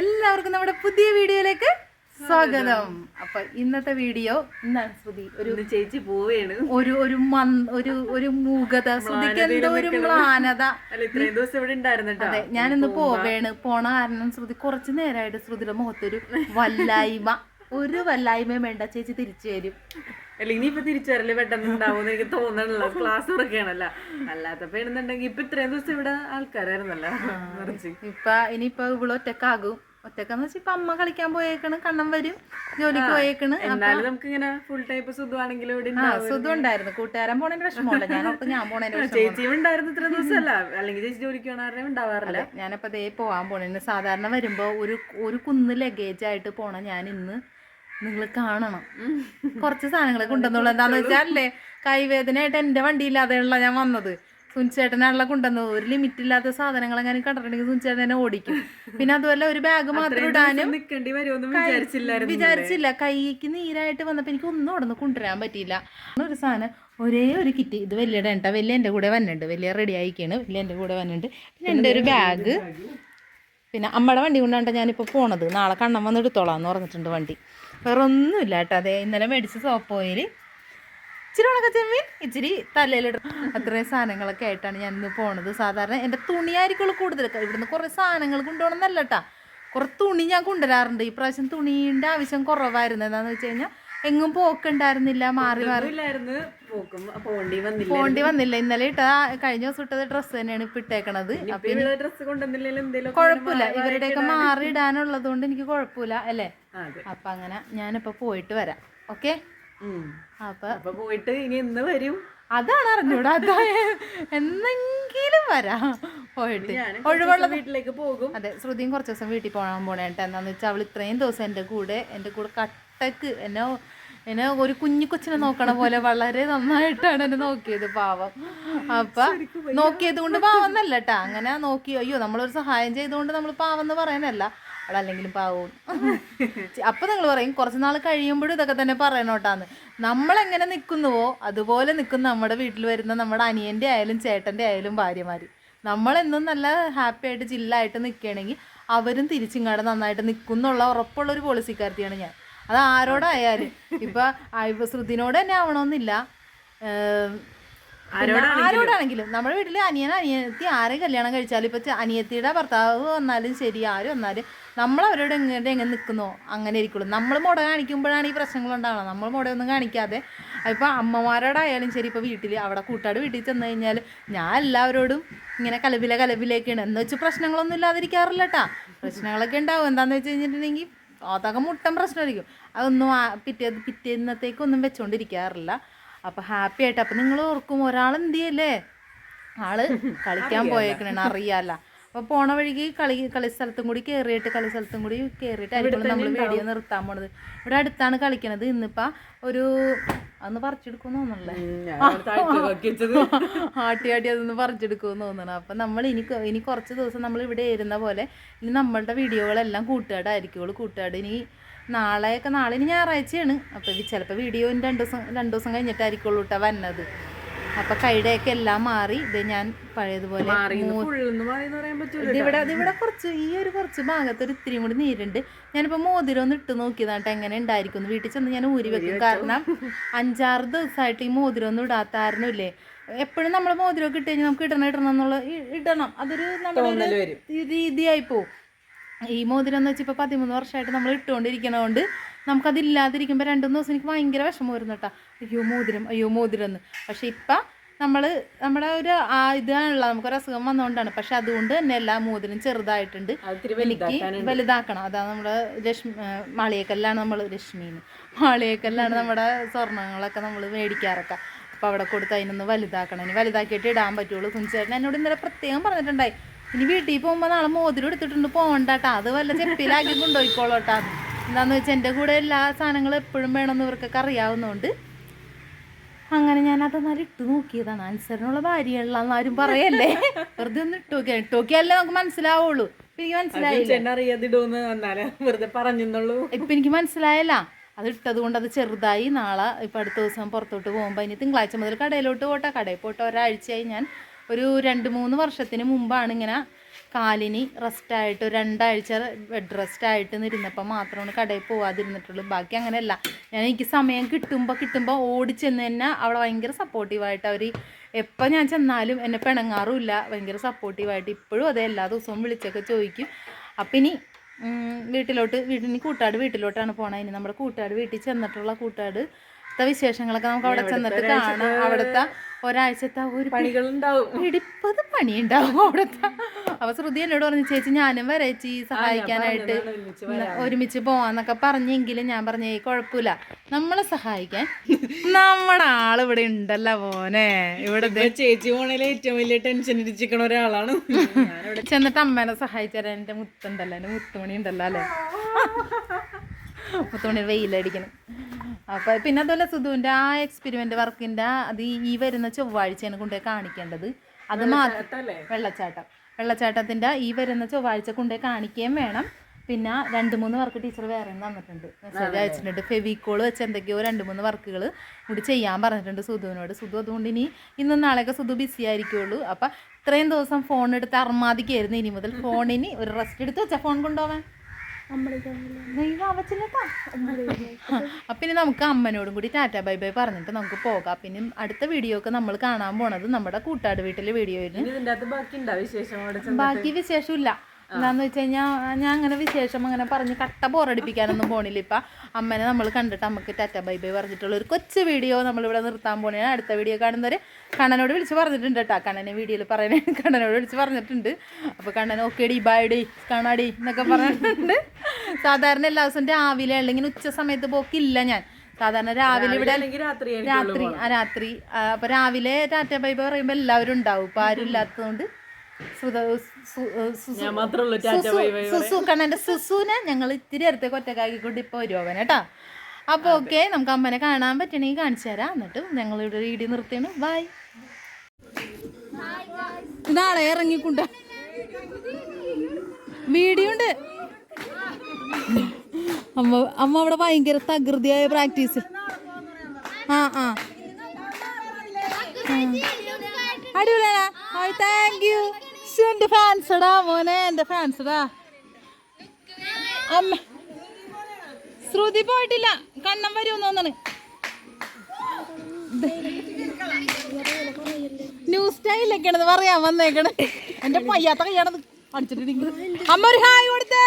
എല്ലാവർക്കും നമ്മുടെ പുതിയ വീഡിയോയിലേക്ക് സ്വാഗതം. അപ്പൊ ഇന്നത്തെ വീഡിയോ എന്താണ് ശ്രുതി. ഒരു ചേച്ചി പോവുകയാണ് ഒരു ഒരു ഒരു ഒരു മൂകത. ശ്രുതിക്ക് എന്തോ ഒരു മ്ലാനത. ദിവസം ഇവിടെ ഉണ്ടായിരുന്നു അതെ ഞാനിന്ന് പോവേണ്. പോണ കാരണം ശ്രുതി കുറച്ച് നേരമായിട്ട് ശ്രുതിയുടെ മുഖത്തൊരു വല്ലായ്മ. ഒരു വല്ലായ്മയും വേണ്ട. ചേച്ചി തിരിച്ചു വരും. അല്ല ഇനിയിപ്പോ തിരിച്ചറിയില്ല വരൽ പെട്ടെന്ന് ഉണ്ടാവും എനിക്ക് തോന്നണല്ലോ. ക്ലാസ് തുറക്കുകയാണല്ല. അല്ലാത്തപ്പോ എഴുന്നുണ്ടെങ്കിൽ ഇപ്പൊ ഇത്രയും ദിവസം ഇവിടെ ആൾക്കാരായിരുന്നല്ലോ നിറച്ച് ഇപ്പൊ ഇനിയിപ്പൊ ഇവിടെ ഒറ്റക്കാകും. ഒറ്റക്കെന്ന് വെച്ചാൽ ഇപ്പൊ അമ്മ കളിക്കാൻ പോയേക്കണ് കണ്ണം വരും ജോലിക്ക് പോയേക്കണ്. എന്നാലും നമുക്ക് ഇങ്ങനെ ഫുൾ ടൈപ്പ് ആ സുഖം ഉണ്ടായിരുന്നു കൂട്ടുകാരൻ പോണതിന്റെ വിഷമമുണ്ട് ഞാൻ ഓർത്ത് ഞാൻ പോണതിന്റെ ചേച്ചിയും ഉണ്ടായിരുന്നു ഇത്ര ദിവസമല്ല. അല്ലെങ്കിൽ ചേച്ചി ജോലിക്ക് പോണാരും ഉണ്ടാവാറില്ല. ഞാനപ്പോ ദേ പോവാൻ പോണേന്. സാധാരണ വരുമ്പോ ഒരു ഒരു കുന്ന് ലഗേജ് ആയിട്ട് പോണ. ഞാൻ ഇന്ന് നിങ്ങൾ കാണണം. കുറച്ച് സാധനങ്ങൾ കൊണ്ടുവന്നുള്ളൂ എന്താന്ന് വെച്ചാൽ അല്ലേ എന്റെ എന്റെ വണ്ടിയില്ലാതെയുള്ള ഞാൻ വന്നത്. സുനിച്ചേട്ടനാണല്ലോ കൊണ്ടുവന്നത്. ഒരു ലിമിറ്റ് ഇല്ലാത്ത സാധനങ്ങൾ അങ്ങനെ കണ്ടിട്ടുണ്ടെങ്കിൽ സുനിച്ചേട്ടനെ ഓടിക്കും. പിന്നെ അതുപോലെ ഒരു ബാഗ് മാത്രം ഇടാനും വിചാരിച്ചില്ല. കൈക്ക് നീരായിട്ട് വന്നപ്പോൾ എനിക്ക് ഒന്നും അവിടെ നിന്ന് കൊണ്ടുവരാൻ പറ്റിയില്ല. ഒരു സാധനം ഒരേ ഒരു കിറ്റ് ഇത് വലിയ ഇടണ്ട വലിയ എന്റെ കൂടെ വന്നിട്ടുണ്ട്. വലിയ റെഡി ആയിക്കാണ്. വലിയ എന്റെ കൂടെ വന്നിട്ടുണ്ട്. പിന്നെ എന്റെ ഒരു ബാഗ് പിന്നെ അമ്മയുടെ വണ്ടി കൊണ്ടാണ് ഞാനിപ്പോൾ പോണത്. നാളെ കണ്ണം വന്ന് എടുത്തോളാം എന്ന് പറഞ്ഞിട്ടുണ്ട് വണ്ടി. വേറെ ഒന്നുമില്ല കേട്ടോ. അതെ ഇന്നലെ മേടിച്ച സോപ്പ് ഓയിൽ ഇച്ചിരി ഉണക്ക ചെമ്മീൻ ഇച്ചിരി തലയിലിടും അത്രയും സാധനങ്ങളൊക്കെ ആയിട്ടാണ് ഞാൻ ഇന്ന് പോണത്. സാധാരണ എന്റെ തുണിയായിരിക്കുള്ളൂ കൂടുതൽ. ഇവിടുന്ന് കുറേ സാധനങ്ങൾ കൊണ്ടുപോകണമെന്നല്ല കേട്ടാ. കുറേ തുണി ഞാൻ കൊണ്ടുവരാറുണ്ട്. ഈ പ്രാവശ്യം തുണീന്റെ ആവശ്യം കുറവായിരുന്നു. എന്താണെന്ന് വെച്ച് കഴിഞ്ഞാൽ എങ്ങും പോക്കുണ്ടായിരുന്നില്ല മാറി മാറി. പോണ്ടി വന്നില്ല. ഇന്നലെ ഇട്ട കഴിഞ്ഞ ദിവസം ഇട്ടത് ഡ്രസ്സ് തന്നെയാണ് ഇപ്പൊ ഇട്ടേക്കണത്. കുഴപ്പമില്ല. ഇവരുടെയൊക്കെ മാറി ഇടാനുള്ളത് കൊണ്ട് എനിക്ക് കുഴപ്പമില്ല അല്ലേ? അപ്പൊ അങ്ങനെ ഞാനിപ്പോ പോയിട്ട് വരാം. ഓക്കെ? അപ്പൊ പോയിട്ട് ഇനി എന്ന് വരും. അതാണ് അറിഞ്ഞൂടാ. അതായത് എന്നെങ്കിലും വരാം. പോയിട്ട്. ഒഴിവുള്ള വീട്ടിലേക്ക് പോകും. അതെ ശ്രുതിയും കുറച്ച് ദിവസം വീട്ടിൽ പോകാൻ പോണേ എന്താന്ന് വെച്ചാൽ അവൾ ഇത്രയും ദിവസം എന്റെ കൂടെ എന്റെ കൂടെ കട്ടക്ക് എന്നെ എന്നെ ഒരു കുഞ്ഞു കൊച്ചിനെ നോക്കണ പോലെ വളരെ നന്നായിട്ടാണ് എന്നെ നോക്കിയത് പാവം. അപ്പൊ നോക്കിയത് കൊണ്ട് പാവം എന്നല്ല കേട്ടാ അങ്ങനെ നോക്കി അയ്യോ നമ്മളൊരു സഹായം ചെയ്തുകൊണ്ട് നമ്മൾ പാവം എന്ന് പറയാനല്ല അവളല്ലെങ്കിലും പാവവും. അപ്പൊ നിങ്ങൾ പറയും കുറച്ച് നാൾ കഴിയുമ്പോഴും ഇതൊക്കെ തന്നെ പറയണോട്ടാന്ന്. നമ്മളെങ്ങനെ നിൽക്കുന്നുവോ അതുപോലെ നിൽക്കുന്ന നമ്മുടെ വീട്ടിൽ വരുന്ന നമ്മുടെ അനിയന്റെ ആയാലും ചേട്ടന്റെ ആയാലും ഭാര്യമാർ നമ്മളെന്നും നല്ല ഹാപ്പി ആയിട്ട് ചില്ലായിട്ട് നിൽക്കുകയാണെങ്കിൽ അവരും തിരിച്ചിങ്ങാട് നന്നായിട്ട് നിൽക്കും എന്നുള്ള ഉറപ്പുള്ള ഒരു പോളിസിക്കാരത്തിയാണ് ഞാൻ. അത് ആരോടായാലും. ഇപ്പൊ ശ്രുതിനോട് തന്നെ ആവണമെന്നില്ല. ആരോടാണെങ്കിലും. നമ്മുടെ വീട്ടിൽ അനിയൻ അനിയത്തി ആരെ കല്യാണം കഴിച്ചാലും ഇപ്പൊ അനിയത്തിയുടെ ഭർത്താവ് വന്നാലും ശരി ആര് വന്നാലും നമ്മൾ അവരോട് എങ്ങനെ എങ്ങനെ നിൽക്കുന്നോ അങ്ങനെ ഇരിക്കുള്ളൂ. നമ്മൾ മുട കാണിക്കുമ്പോഴാണ് ഈ പ്രശ്നങ്ങൾ ഉണ്ടാവുന്നത് നമ്മൾ മുടയൊന്നും കാണിക്കാതെ. അതിപ്പോൾ അമ്മമാരോടായാലും ശരി ഇപ്പോൾ വീട്ടിൽ അവിടെ കൂട്ടാട് വീട്ടിൽ ചെന്ന് കഴിഞ്ഞാൽ ഞാൻ എല്ലാവരോടും ഇങ്ങനെ കലപില കലപിലേക്കാണ് എന്ന് വെച്ച് പ്രശ്നങ്ങളൊന്നും ഇല്ലാതിരിക്കാറില്ല കേട്ടാ പ്രശ്നങ്ങളൊക്കെ ഉണ്ടാവും. എന്താണെന്ന് വെച്ച് കഴിഞ്ഞിട്ടുണ്ടെങ്കിൽ അതൊക്കെ മുട്ടൻ പ്രശ്നമായിരിക്കും. അതൊന്നും പിറ്റേ പിറ്റേന്നത്തേക്കൊന്നും വെച്ചുകൊണ്ടിരിക്കാറില്ല അപ്പോൾ ഹാപ്പി ആയിട്ട് അപ്പം നിങ്ങൾ ഓർക്കും ഒരാൾ എന്ത് ചെയ്യല്ലേ? ആൾ കളിക്കാൻ പോയേക്കണേണ്. അറിയാല്ല. അപ്പൊ പോണ വഴിക്ക് കളി കളി സ്ഥലത്തും കൂടി കേറിയിട്ട് കളി സ്ഥലത്തും കൂടി കയറിയിട്ടായിരിക്കും നമ്മൾ വീഡിയോ നിർത്താൻ പോണത്. ഇവിടെ അടുത്താണ് കളിക്കണത്. ഇന്നിപ്പാ ഒരു അന്ന് പറിച്ചെടുക്കും തോന്നണല്ലേ? ആട്ടി ആട്ടി അതൊന്ന് പറിച്ചെടുക്കുമെന്ന് തോന്നണം അപ്പം നമ്മൾ ഇനി ഇനി കുറച്ച് ദിവസം നമ്മൾ ഇവിടെ ഇരുന്ന പോലെ ഇനി നമ്മളുടെ വീഡിയോകളെല്ലാം കൂട്ടുകാടായിരിക്കുള്ളൂ കൂട്ടുകാട് ഇനി നാളെയൊക്കെ നാളെ ഇനി ഞായറാഴ്ചയാണ്. അപ്പോൾ ചിലപ്പോൾ വീഡിയോ രണ്ടു രണ്ട് ദിവസം രണ്ട് ദിവസം കഴിഞ്ഞിട്ടായിരിക്കുള്ളൂ കേട്ടോ വന്നത്. അപ്പം കൈടയൊക്കെ എല്ലാം മാറി. ഇത് ഞാൻ പഴയതുപോലെ ഇവിടെ ഇവിടെ കുറച്ച് ഈ ഒരു കുറച്ച് ഭാഗത്ത് ഒരു ഇത്തിരിയും കൂടി നീരുണ്ട്. ഞാനിപ്പോ മോതിരം ഒന്ന് ഇട്ട് നോക്കിയതാട്ടെ എങ്ങനെ ഉണ്ടായിരിക്കും വീട്ടിൽ ചെന്ന് ഞാൻ ഊരി വെക്കും. കാരണം അഞ്ചാറ് ദിവസമായിട്ട് ഈ മോതിരം ഒന്നും ഇടാത്ത കാരണമില്ലേ. എപ്പോഴും നമ്മൾ മോതിരമൊക്കെ ഇട്ട് കഴിഞ്ഞാൽ നമുക്ക് ഇടണം ഇടണം എന്നുള്ള ഇടണം. അതൊരു നമ്മുടെ. രീതിയായി പോവും. ഈ മോതിരം എന്ന് വെച്ചാൽ ഇപ്പോൾ പതിമൂന്ന് വർഷമായിട്ട് നമ്മൾ ഇട്ടുകൊണ്ടിരിക്കണതുകൊണ്ട് നമുക്കതില്ലാതിരിക്കുമ്പോൾ രണ്ടു മൂന്ന് ദിവസം എനിക്ക് ഭയങ്കര വിഷമം വരുന്നു കേട്ടോ അയ്യോ മോതിരം അയ്യോ മോതിരം എന്ന് പക്ഷേ ഇപ്പം നമ്മൾ നമ്മുടെ ഒരു ആ ഇതാണല്ലോ നമുക്കൊരു അസുഖം വന്നുകൊണ്ടാണ് പക്ഷെ അതുകൊണ്ട് തന്നെ എല്ലാ മോതിരം ചെറുതായിട്ടുണ്ട്. എനിക്ക് വലുതാക്കണം. അതാണ് നമ്മുടെ ലക്ഷ്മി മാളിയേക്കല്ലാണ് നമ്മൾ ലക്ഷ്മിന്ന് മാളിയേക്കല്ലാണ് നമ്മുടെ സ്വർണങ്ങളൊക്കെ നമ്മൾ മേടിക്കാറൊക്കെ. അപ്പോൾ അവിടെ കൊടുത്ത് അതിനൊന്ന് വലുതാക്കണം. ഇനി വലുതാക്കിയിട്ട് ഇടാൻ പറ്റുള്ളൂ. കുഞ്ചേട്ടൻ എന്നോട് ഇന്നലെ പ്രത്യേകം പറഞ്ഞിട്ടുണ്ടായി. ഇനി വീട്ടിൽ പോകുമ്പോൾ നാളെ മോതിരം എടുത്തിട്ടുണ്ട് പോകണ്ടാട്ടാ അത് വല്ല ചെപ്പിലാക്കി കൊണ്ടുപോയിക്കോളോട്ടാ. എന്താന്ന് വെച്ചാൽ എന്റെ കൂടെ എല്ലാ സാധനങ്ങളും എപ്പോഴും വേണമെന്ന് ഇവർക്കൊക്കെ അറിയാവുന്നതുകൊണ്ട് അങ്ങനെ ഞാൻ അതൊന്നാലും ഇട്ട് നോക്കിയതാണ്. അനുസരണമുള്ള ഭാര്യയുള്ള ആരും പറയല്ലേ? വെറുതെ ഒന്ന് ഇട്ട് നോക്കിയാൽ ഇട്ട് നോക്കിയാലേ നമുക്ക് മനസ്സിലാവുള്ളൂ. ഇപ്പൊ എനിക്ക് മനസ്സിലായില്ല? ഇപ്പൊ എനിക്ക് മനസ്സിലായല്ല. അത് ഇട്ടത് കൊണ്ട് അത് ചെറുതായി നാളെ ഇപ്പൊ അടുത്ത ദിവസം പുറത്തോട്ട് പോകുമ്പോൾ ഇനി തിങ്കളാഴ്ച മുതൽ കടയിലോട്ട് പോട്ടെ. കടയിൽ പോട്ടെ ഒരാഴ്ചയായി ഞാൻ ഒരു രണ്ട് മൂന്ന് വർഷത്തിന് മുമ്പാണ് ഇങ്ങനെ കാലിന് റെസ്റ്റായിട്ട് രണ്ടാഴ്ച ബെഡ് റെസ്റ്റ് ആയിട്ട് നിന്നിരുന്നപ്പോൾ മാത്രമാണ് കടയിൽ പോവാതിരുന്നിട്ടുള്ളൂ. ബാക്കി അങ്ങനെയല്ല. ഞാൻ എനിക്ക് സമയം കിട്ടുമ്പോൾ കിട്ടുമ്പോൾ ഓടി ചെന്ന് തന്നെ അവളെ ഭയങ്കര സപ്പോർട്ടീവായിട്ട് അവർ എപ്പോൾ ഞാൻ ചെന്നാലും എന്നെ പിണങ്ങാറുമില്ല. ഭയങ്കര സപ്പോർട്ടീവായിട്ട് ഇപ്പോഴും അതെ എല്ലാ ദിവസവും വിളിച്ചൊക്കെ ചോദിക്കും. അപ്പം ഇനി വീട്ടിലോട്ട് വീട്ടിന് കൂട്ടാട് വീട്ടിലോട്ടാണ് പോണത് ഇനി നമ്മുടെ കൂട്ടാട് വീട്ടിൽ ചെന്നിട്ടുള്ള കൂട്ടാട് വിശേഷങ്ങളൊക്കെ നമുക്ക് അവിടെ ചെന്നിട്ട് കാണാം. അവിടുത്തെ ഒരാഴ്ചത്തെ ഒരു പണികളുണ്ടാവും. പിടിപ്പത് പണിയുണ്ടാവും അവിടുത്തെ. അപ്പൊ ശ്രുതി എന്നോട് പറഞ്ഞു ചേച്ചി ഞാനും വരച്ചി സഹായിക്കാനായിട്ട്. ഒരുമിച്ച് പോവാന്നൊക്കെ പറഞ്ഞെങ്കിലും ഞാൻ പറഞ്ഞേ കുഴപ്പമില്ല നമ്മളെ സഹായിക്കാൻ നമ്മുടെ ആളിവിടെ ഉണ്ടല്ലോ മോനെ. ഇവിടെ ചേച്ചി പോണേലെ ഏറ്റവും വലിയ ടെൻഷൻ ഇരിച്ചിരിക്കണ ഒരാളാണ്. ചെന്നിട്ട് അമ്മേനെ സഹായിച്ചു തരാൻ എന്റെ മുത്തുണ്ടല്ലോ എന്റെ മുത്തുമണി ഉണ്ടല്ലോ അല്ലേ? മുത്തുമണി വെയിലടിക്കണം അപ്പോൾ പിന്നെ അതുപോലെ സുധുവിന്റെ ആ എക്സ്പെരിമെന്റ് വർക്കിന്റെ അത് ഈ- വരുന്ന ചൊവ്വാഴ്ചയാണ് കൊണ്ടുപോയി കാണിക്കേണ്ടത്. അത് മാത്രം? വെള്ളച്ചാട്ടം. വെള്ളച്ചാട്ടത്തിന്റെ ഈ വരുന്ന ചൊവ്വാഴ്ച കൊണ്ടുപോയി കാണിക്കുകയും വേണം. പിന്നെ രണ്ട് മൂന്ന് വർക്ക് ടീച്ചർ വേറെ തന്നിട്ടുണ്ട്. മെസ്സേജ് അയച്ചിട്ടുണ്ട്. ഫെവിക്കോൾ വെച്ച് എന്തൊക്കെയോ രണ്ട് മൂന്ന് വർക്കുകൾ കൂടി ചെയ്യാൻ പറഞ്ഞിട്ടുണ്ട് സുധുവിനോട്. സുധു അതുകൊണ്ട് ഇനി ഇന്നും നാളെയൊക്കെ സുധു ബിസി ആയിരിക്കുള്ളൂ. അപ്പം ഇത്രയും ദിവസം ഫോൺ എടുത്ത് അർമാദിക്കായിരുന്നു. ഇനി മുതൽ ഫോണിന് ഒരു റെസ്റ്റ് എടുത്ത് വെച്ചാൽ ഫോൺ കൊണ്ടുപോവാൻ. ഇനി നമുക്ക് അമ്മനോടും കൂടി ടാറ്റ ബൈ ബൈ പറഞ്ഞിട്ട് നമുക്ക് പോകാം. പിന്നെ അടുത്ത വീഡിയോ ഒക്കെ നമ്മൾ കാണാൻ പോണത് നമ്മുടെ കൂട്ടാട് വീട്ടിലെ വീഡിയോ ആയിരുന്നു. ഇനി ബാക്കി ഉണ്ടാവും വിശേഷം ഇല്ല ബാക്കി വിശേഷമില്ല. എന്താന്ന് വെച്ച് കഴിഞ്ഞാൽ ഞാൻ അങ്ങനെ വിശേഷം അങ്ങനെ പറഞ്ഞ് കട്ട ബോറടിപ്പിക്കാനൊന്നും പോണില്ല ഇപ്പം. അമ്മനെ നമ്മൾ കണ്ടിട്ട് നമുക്ക് ടാറ്റ ബൈ ബൈ പറഞ്ഞിട്ടുള്ള ഒരു കൊച്ചു വീഡിയോ നമ്മൾ ഇവിടെ നിർത്താൻ പോണേ. അടുത്ത വീഡിയോ കാണുന്നവർ കണ്ണനോട് വിളിച്ച് പറഞ്ഞിട്ടുണ്ട് കേട്ടോ. കണ്ണനെ വീഡിയോയിൽ പറയണേ കണ്ണനോട് വിളിച്ച് പറഞ്ഞിട്ടുണ്ട്. അപ്പോൾ കണ്ണൻ ഓക്കെ ഡി ബൈ ഡി കാണാടി എന്നൊക്കെ പറഞ്ഞിട്ടുണ്ട്. സാധാരണ എല്ലാ ദിവസവും രാവിലെ അല്ലെങ്കിൽ ഉച്ച സമയത്ത് പോക്കില്ല ഞാൻ. സാധാരണ രാവിലെ ഇവിടെ രാത്രി രാത്രി ആ രാത്രി ആ, അപ്പൊ രാവിലെ ടാറ്റ ബൈ ബൈ പറയുമ്പോ എല്ലാവരും ഉണ്ടാവും. ഇപ്പൊ ആരും ഇല്ലാത്തതുകൊണ്ട് സുസു- കണ്ണന്റെ സുസുനെ ഞങ്ങൾ ഇത്തിരി അടുത്തേക്ക് ഒറ്റക്കാക്കിക്കൊണ്ട് ഇപ്പൊ ഒരു കേട്ടാ അപ്പൊ ഓക്കെ നമുക്ക് അമ്മനെ കാണാൻ പറ്റണെങ്കിൽ കാണിച്ചു തരാം. എന്നിട്ട് ഞങ്ങൾ ഇവിടെ വീഡിയോ നിർത്തിയാണ്. ബൈ. നാളെ ഇറങ്ങിക്കൊണ്ട്. വീഡിയോ ഉണ്ട് അമ്മ അമ്മ അവിടെ ഭയങ്കര തകൃതിയായ പ്രാക്ടീസ്. ആ. ആ. അടിപൊളിയാ താങ്ക് യു എന്റെ ഫാൻസടാ മോനെ എന്റെ ഫാൻസടാ അമ്മ ശ്രുതി പോയിട്ടില്ല. കണ്ണം വരുമെന്ന് തോന്നണ്. ന്യൂ സ്റ്റൈലൊക്കെയാണെന്ന് പറയാൻ വന്നേക്കണ്. എന്റെ പയ്യാത്ത കയ്യാണത് അടിച്ചിട്ടുണ്ടെങ്കിൽ അമ്മ ഒരു ഹായ് കൊടുത്തേ.